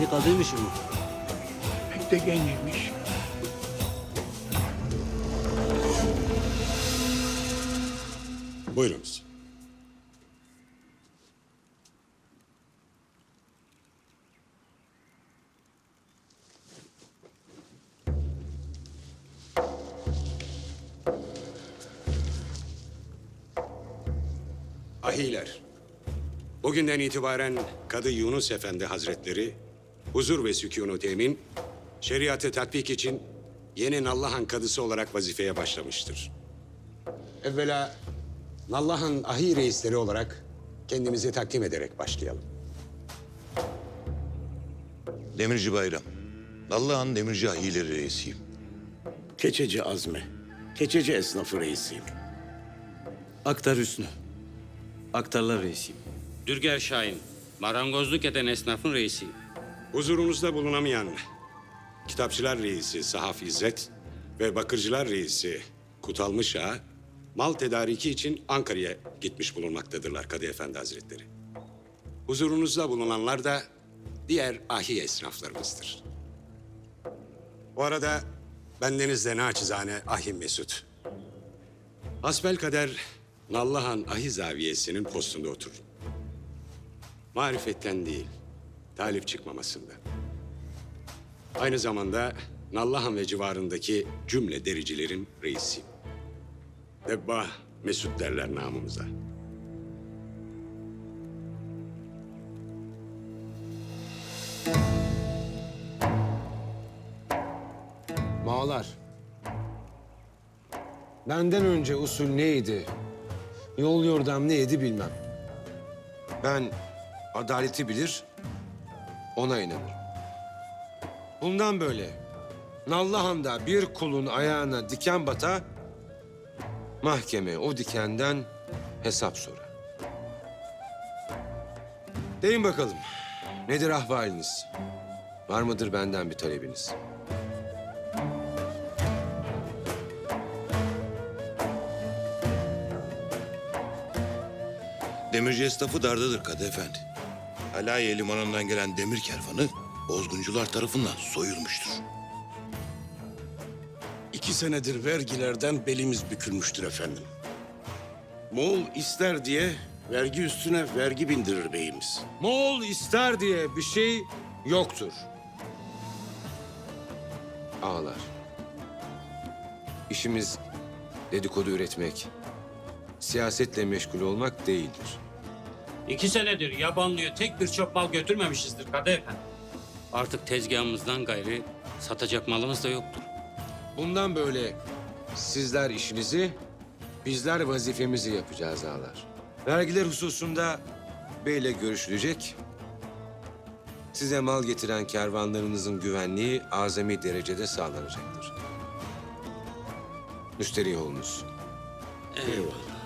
Genç kadıymış mı? Pek de genciymiş. Buyurunuz. Ahiler, bugünden itibaren Kadı Yunus Efendi Hazretleri, huzur ve sükûnu temin, şeriatı tatbik için yeni Nallıhan Kadısı olarak vazifeye başlamıştır. Evvela Nallıhan ahi reisleri olarak kendimizi takdim ederek başlayalım. Demirci Bayram. Allah'ın demirci ahileri reisiyim. Keçeci Azmi. Keçeci esnafı reisiyim. Aktar Hüsnü. Aktarlar reisiyim. Dürger Şahin, marangozluk eden esnafın reisi. Huzurunuzda bulunamayan kitapçılar reisi Sahaf İzzet ve bakırcılar reisi Kutalmış Ağa, mal tedariki için Ankara'ya gitmiş bulunmaktadırlar Kadı Efendi Hazretleri. Huzurunuzda bulunanlar da diğer ahi esnaflarımızdır. Bu arada bendeniz de naçizane Ahi Mesut. Hasbel kader Nallıhan Ahi Zaviyesi'nin postunda oturur. Marifetten değil, talip çıkmamasında. Aynı zamanda Nallıhan ve civarındaki cümle dericilerin reisiyim. Debbah Mesut derler namımıza. Mağlar. Benden önce usul neydi? Yol yordam neydi bilmem. Ben adaleti bilir, ona inanırım. Bundan böyle Nallıhan'da bir kulun ayağına diken bata, mahkeme o dikenden hesap sorar. Deyin bakalım, nedir ahvaliniz? Var mıdır benden bir talebiniz? Demirci esnafı dardadır Kadı Efendi. Alaye limanından gelen demir kervanı bozguncular tarafından soyulmuştur. İki senedir vergilerden belimiz bükülmüştür efendim. Moğol ister diye vergi üstüne vergi bindirir beyimiz. Moğol ister diye bir şey yoktur. Ağlar. İşimiz dedikodu üretmek, siyasetle meşgul olmak değildir. İki senedir yabanlıya tek bir çöp mal götürmemişizdir Kadı Efendi. Artık tezgahımızdan gayrı satacak malımız da yoktur. Bundan böyle sizler işinizi, bizler vazifemizi yapacağız ağalar. Vergiler hususunda beyle görüşülecek. Size mal getiren kervanlarınızın güvenliği azami derecede sağlanacaktır. Müşteri olunuz. Eyvallah.